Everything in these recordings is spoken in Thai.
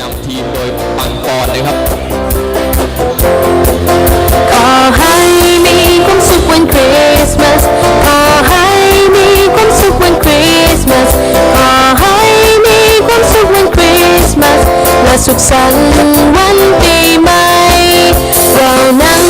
นำทีมโดยปังปอนนะครับขอให้มีความสุขวันคริสต์มาสขอให้มีความสุขวันคริสต์มาสขอให้มีความสุขวันคริสต์มาสและสุขสันต์วันปีใหม่เรานั้น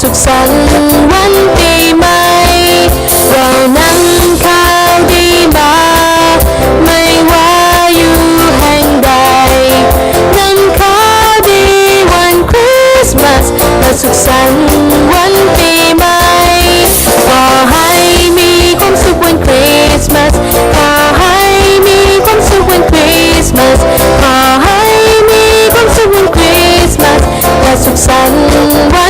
สุขสันต์วันปีใหม่เรานั่งข้าวดีมา ไม่ว่าอยู่แห่งใดนั่งข้าวดีวันคริสต์มาสและสุขสันต์วันปีใหม่ขอให้มีความสุขวันคริสต์มาสขอให้มีความสุขวันคริสต์มาสขอให้มีความสุขวันคริสต์มาสและสุขสันต์วัน